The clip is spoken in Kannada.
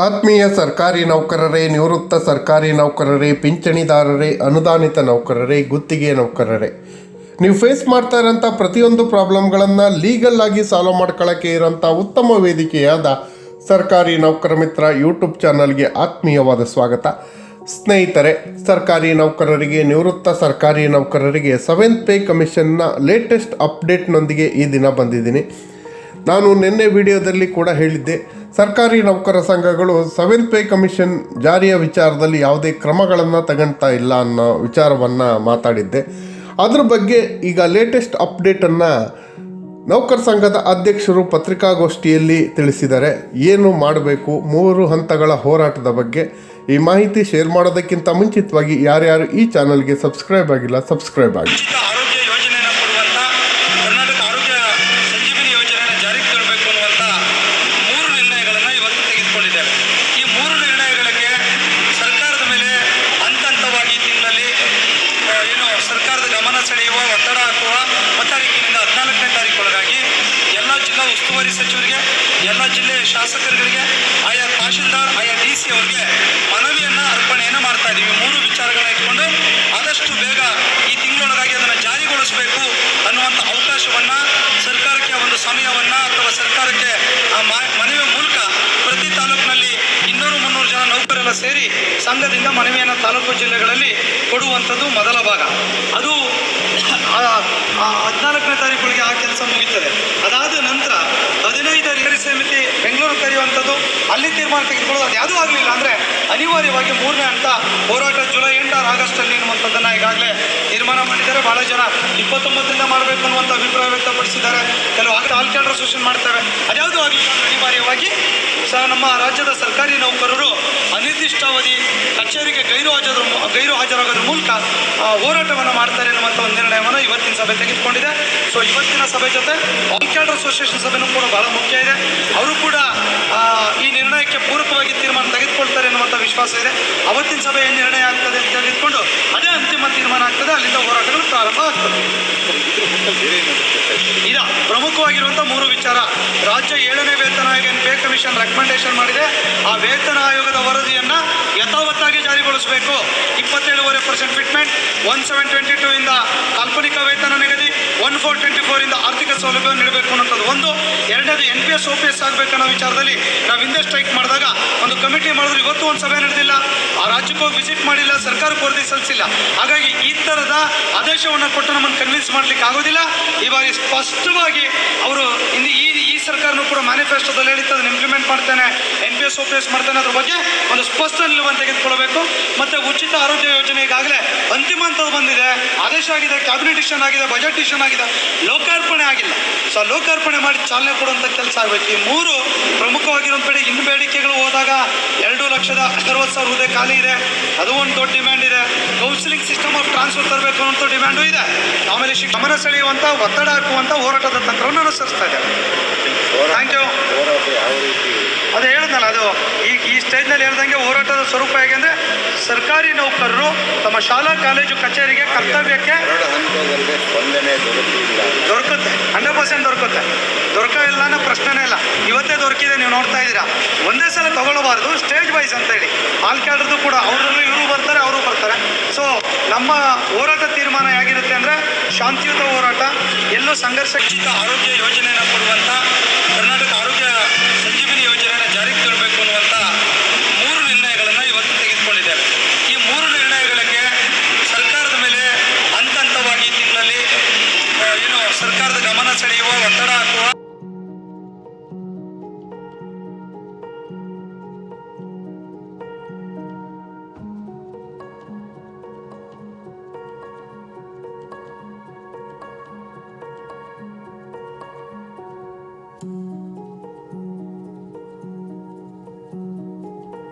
ಆತ್ಮೀಯ ಸರ್ಕಾರಿ ನೌಕರರೇ, ನಿವೃತ್ತ ಸರ್ಕಾರಿ ನೌಕರರೇ, ಪಿಂಚಣಿದಾರರೇ, ಅನುದಾನಿತ ನೌಕರರೇ, ಗುತ್ತಿಗೆ ನೌಕರರೇ. ನೀವು ಫೇಸ್ ಮಾಡ್ತಾ ಇರೋಂಥ ಪ್ರತಿಯೊಂದು ಪ್ರಾಬ್ಲಮ್ಗಳನ್ನು ಲೀಗಲ್ ಆಗಿ ಸಾಲ್ವ್ ಮಾಡ್ಕೊಳ್ಳೋಕ್ಕೆ ಇರೋಂಥ ಉತ್ತಮ ವೇದಿಕೆಯಾದ ಸರ್ಕಾರಿ ನೌಕರ ಮಿತ್ರ ಯೂಟ್ಯೂಬ್ ಚಾನಲ್ಗೆ ಆತ್ಮೀಯವಾದ ಸ್ವಾಗತ. ಸ್ನೇಹಿತರೆ, ಸರ್ಕಾರಿ ನೌಕರರಿಗೆ, ನಿವೃತ್ತ ಸರ್ಕಾರಿ ನೌಕರರಿಗೆ ಸೆವೆಂತ್ ಪೇ ಕಮಿಷನ್ನ ಲೇಟೆಸ್ಟ್ ಅಪ್ಡೇಟ್ನೊಂದಿಗೆ ಈ ದಿನ ಬಂದಿದ್ದೀನಿ. ನಾನು ನಿನ್ನೆ ವಿಡಿಯೋದಲ್ಲಿ ಕೂಡ ಹೇಳಿದ್ದೆ ಸರ್ಕಾರಿ ನೌಕರ ಸಂಘಗಳು ಸೆವೆಂತ್ ಪೇ ಕಮಿಷನ್ ಜಾರಿಯ ವಿಚಾರದಲ್ಲಿ ಯಾವುದೇ ಕ್ರಮಗಳನ್ನು ತಗೊಳ್ತಾ ಇಲ್ಲ ಅನ್ನೋ ವಿಚಾರವನ್ನು ಮಾತಾಡಿದ್ದೆ. ಅದ್ರ ಬಗ್ಗೆ ಈಗ ಲೇಟೆಸ್ಟ್ ಅಪ್ಡೇಟನ್ನು ನೌಕರ ಸಂಘದ ಅಧ್ಯಕ್ಷರು ಪತ್ರಿಕಾಗೋಷ್ಠಿಯಲ್ಲಿ ತಿಳಿಸಿದ್ದಾರೆ. ಏನು ಮಾಡಬೇಕು? ಮೂರು ಹಂತಗಳ ಹೋರಾಟದ ಬಗ್ಗೆ ಈ ಮಾಹಿತಿ ಶೇರ್ ಮಾಡೋದಕ್ಕಿಂತ ಮುಂಚಿತವಾಗಿ ಯಾರ್ಯಾರು ಈ ಚಾನಲ್ಗೆ ಸಬ್ಸ್ಕ್ರೈಬ್ ಆಗಿಲ್ಲ ಸಬ್ಸ್ಕ್ರೈಬ್ ಆಗಿ ಉಸ್ತುವಾರಿ ಸಚಿವರಿಗೆ ಎಲ್ಲ ಜಿಲ್ಲೆಯ ಶಾಸಕರುಗಳಿಗೆ ಆಯಾ ತಹಶೀಲ್ದಾರ್ ಆಯಾ ಡಿ ಸಿ ಅವರಿಗೆ ಸೇರಿ ಸಂಘದಿಂದ ಮನವಿಯನ್ನು ತಾಲೂಕು ಜಿಲ್ಲೆಗಳಲ್ಲಿ ಕೊಡುವಂಥದ್ದು ಮೊದಲ ಭಾಗ. ಅದು ಹದಿನಾಲ್ಕನೇ ತಾರೀಕುಗಳಿಗೆ ಆ ಕೆಲಸ ಮುಗೀತದೆ. ಅದಾದ ನಂತರ ಹದಿನೈದು ರಿಯರಿ ಸಮಿತಿ ಬೆಂಗಳೂರು ಕರೆಯುವಂಥದ್ದು, ಅಲ್ಲಿ ತೀರ್ಮಾನ ತೆಗೆದುಕೊಳ್ಳೋದು ಅದು ಯಾವುದೂ ಆಗಲಿಲ್ಲ. ಅಂದರೆ ಅನಿವಾರ್ಯವಾಗಿ ಮೂರನೇ ಹಂತ ಹೋರಾಟ ಜುಲೈ ಎಂಟಾರು ಆಗಸ್ಟಲ್ಲಿ ಎನ್ನುವಂಥದ್ದನ್ನು ಈಗಾಗಲೇ ತೀರ್ಮಾನ ಮಾಡಿದ್ದಾರೆ. ಬಹಳ ಜನ ಇಪ್ಪತ್ತೊಂಬತ್ತರಿಂದ ಮಾಡಬೇಕು ಅನ್ನುವಂಥ ಅಭಿಪ್ರಾಯ ವ್ಯಕ್ತಪಡಿಸಿದ್ದಾರೆ. ಕೆಲವು ಆಲ್ಕ್ಯಾಂಡರ್ ಆಲ್ ಕ್ಯಾಡರ್ ಅಸೋಸಿಯೇಷನ್ ಮಾಡ್ತಾರೆ. ಅದ್ಯಾವುದೂ ಆಗಲಿ ಅನಿವಾರ್ಯವಾಗಿ ಸಹ ನಮ್ಮ ರಾಜ್ಯದ ಸರ್ಕಾರಿ ನೌಕರರು ಅನಿರ್ದಿಷ್ಟಾವಧಿ ಕಚೇರಿಗೆ ಗೈರು ಹಾಜರು ಗೈರು ಹಾಜರಾಗೋದ್ರ ಮೂಲಕ ಹೋರಾಟವನ್ನು ಮಾಡ್ತಾರೆ ಅನ್ನುವಂಥ ಒಂದು ನಿರ್ಣಯವನ್ನು ಇವತ್ತಿನ ಸಭೆ ತೆಗೆದುಕೊಂಡಿದೆ. ಸೊ ಇವತ್ತಿನ ಸಭೆ ಜೊತೆ ಆಲ್ ಕ್ಯಾಡರ್ ಅಸೋಸಿಯೇಷನ್ ಸಭೆನೂ ಕೂಡ ಬಹಳ ಮುಖ್ಯ ಇದೆ. ಅವರು ಕೂಡ ಈ ನಿರ್ಣಯಕ್ಕೆ ಪೂರಕವಾಗಿ ತೀರ್ಮಾನ ವಿಶ್ವಾಸ ಇದೆ. ಅವತ್ತಿನ ಸಭೆ ಏನು ನಿರ್ಣಯ ಆಗ್ತದೆ ಅಂತ ತಿಳಿದುಕೊಂಡು ಅದೇ ಅಂತಿಮ ತೀರ್ಮಾನ ಆಗ್ತದೆ. ಅಲ್ಲಿಂದ ಹೋರಾಟಗಳು ಪ್ರಾರಂಭ ಆಗ್ತದೆ. ಇದ ಪ್ರಮುಖವಾಗಿರುವಂಥ ಮೂರು ವಿಚಾರ. ರಾಜ್ಯ ಏಳನೇ ವೇತನ ಆಯೋಗ ಪೇ ಕಮಿಷನ್ ರೆಕಮೆಂಡೇಶನ್ ಮಾಡಿದೆ. ಆ ವೇತನ ಆಯೋಗದ ವರದಿಯನ್ನ ಯಥಾವತ್ತಾಗಿ ಜಾರಿಗೊಳಿಸಬೇಕು. ಇಪ್ಪತ್ತೇಳುವರೆ percent fitment one seven twenty two ಇಂದ ಕಾಲ್ಪನಿಕ ವೇತನ ನಿಗದಿ ಒನ್ ಫೋರ್ ಟ್ವೆಂಟಿ ಫೋರ್ ಇಂದ ಆರ್ಥಿಕ ಸೌಲಭ್ಯ ನೀಡಬೇಕು ಅನ್ನೋಂಥದ್ದು ಒಂದು. ಎರಡನೇದು ಶೋಪೇಸ್ ಆಗಬೇಕನ್ನೋ ವಿಚಾರದಲ್ಲಿ ನಾವು ಹಿಂದೆ ಸ್ಟ್ರೈಕ್ ಮಾಡಿದಾಗ ಒಂದು ಕಮಿಟಿ ಮಾಡಿದ್ರು. ಇವತ್ತು ಒಂದು ಸಭೆ ನಡೆದಿಲ್ಲ. ಆ ರಾಜ್ಯಕ್ಕೆ ಹೋಗಿ ವಿಸಿಟ್ ಮಾಡಿಲ್ಲ, ಸರ್ಕಾರಕ್ಕೆ ವರದಿ ಸಲ್ಲಿಸಿಲ್ಲ. ಹಾಗಾಗಿ ಈ ಥರದ ಆದೇಶವನ್ನು ಕೊಟ್ಟು ನಮ್ಮನ್ನು ಕನ್ವಿನ್ಸ್ ಮಾಡ್ಲಿಕ್ಕೆ ಆಗೋದಿಲ್ಲ. ಈ ಬಾರಿ ಸ್ಪಷ್ಟವಾಗಿ ಅವರು ಈ ಈ ಸರ್ಕಾರನೂ ಕೂಡ ಮ್ಯಾನಿಫೆಸ್ಟೋದಲ್ಲಿ ಹೇಳಿತ್ತು, ಅದನ್ನು ಇಂಪ್ಲಿಮೆಂಟ್ ಮಾಡ್ತೇನೆ ಎನ್ ಪಿ ಎಸ್ ಓಪಿಎಸ್ ಮಾಡ್ತೇನೆ ಅದ್ರ ಬಗ್ಗೆ ಒಂದು ಸ್ಪಷ್ಟ ನಿಲುವನ್ನು ತೆಗೆದುಕೊಳ್ಬೇಕು ಮತ್ತೆ ಉಚಿತ ಆರೋಗ್ಯ ಯೋಜನೆ ಈಗಾಗಲೇ ಅಂತಿಮ ಹಂತದ ಬಂದಿದೆ. ಆದೇಶ ಆಗಿದೆ ಕ್ಯಾಬಿನೆಟ್ ಇಷನ್ ಆಗಿದೆ ಬಜೆಟ್ ಇಷನ್ ಆಗಿದೆ. ಲೋಕಾರ್ಪಣೆ ಆಗಿಲ್ಲ. ಸೊ ಲೋಕಾರ್ಪಣೆ ಮಾಡಿ ಚಾಲನೆ ಕೊಡುವಂಥ ಕೆಲಸ ಆಗಬೇಕು ಈ ಮೂರು ಪ್ರಮುಖವಾಗಿರುವಂಥ ಕಡೆ ಇನ್ನು ಬೇಡಿಕೆಗಳು ಹೋದಾಗ ಎರಡು ಲಕ್ಷದ ಅರವತ್ತು ಸಾವಿರ ಹುದ್ದೆ ಖಾಲಿ ಇದೆ. ಅದು ಒಂದು ದೊಡ್ಡ ಡಿಮ್ಯಾಂಡ್ ಇದೆ. ಕೌನ್ಸಿಲಿಂಗ್ ಸಿಸ್ಟಮ್ ಆಫ್ ಟ್ರಾನ್ಸ್ಫರ್ ತರಬೇಕು ಅನ್ನೋ ಡಿಮ್ಯಾಂಡು ಇದೆ. ಆಮೇಲೆ ಶಿ- ಗಮನ ಸೆಳೆಯುವಂಥ ಒತ್ತಡ ಹಾಕುವಂಥ ಹೋರಾಟದ ತಂತ್ರವನ್ನು ಅನುಸರಿಸ್ತಾ ಇದೆ ಥ್ಯಾಂಕ್ ಯು ಅದು ಹೇಳಿದ್ನಲ್ಲ ಅದು ಈ ಈ ಸ್ಟೇಜ್ನಲ್ಲಿ ಹೇಳ್ದಂಗೆ ಹೋರಾಟದ ಸ್ವರೂಪ ಹೇಗೆ ಅಂದರೆ ಸರ್ಕಾರಿ ನೌಕರರು ತಮ್ಮ ಶಾಲಾ ಕಾಲೇಜು ಕಚೇರಿಗೆ ಕರ್ತವ್ಯಕ್ಕೆ ದೊರಕುತ್ತೆ. ಹಂಡ್ರೆಡ್ ಪರ್ಸೆಂಟ್ ದೊರಕುತ್ತೆ ದೊರಕಿಲ್ಲ ಅನ್ನೋ ಪ್ರಶ್ನೆನೇ ಇಲ್ಲ ದೊರಕಿದೆ ನೀವು ನೋಡ್ತಾ ಇದ್ದೀರಾ? ಒಂದೇ ಸಲ ತಗೊಳ್ಬಾರ್ದು ಸ್ಟೇಜ್ ವೈಸ್ ಅಂತ ಹೇಳಿ ಆಲ್ ಕ್ಯಾಡ್ರದ್ದು ಕೂಡ ಅವರಲ್ಲೂ ಇವರು ಬರ್ತಾರೆ, ಅವರು ಬರ್ತಾರೆ. ಸೊ ನಮ್ಮ ಹೋರಾಟ ತೀರ್ಮಾನ ಹೇಗಿರುತ್ತೆ ಅಂದರೆ, ಶಾಂತಿಯುತ ಹೋರಾಟ, ಎಲ್ಲೂ ಸಂಘರ್ಷಕ್ಕಿಂತ ಆರೋಗ್ಯ ಯೋಜನೆಯನ್ನು ಕೊಡುವಂಥ ಕರ್ನಾಟಕ ಆರೋಗ್ಯ ಸಂಜೀವಿನಿ ಯೋಜನೆಯನ್ನು ಜಾರಿಗೆ ತರಬೇಕು ಅನ್ನುವಂಥ ಮೂರು ನಿರ್ಣಯಗಳನ್ನು ಇವತ್ತು ತೆಗೆದುಕೊಂಡಿದ್ದೇವೆ ಈ ಮೂರು ನಿರ್ಣಯಗಳಿಗೆ ಸರ್ಕಾರದ ಮೇಲೆ ಹಂತ ಹಂತವಾಗಿ ಏನು ಸರ್ಕಾರದ ಗಮನ ಸೆಳೆಯುವ ಒತ್ತಡ ಹಾಕುವ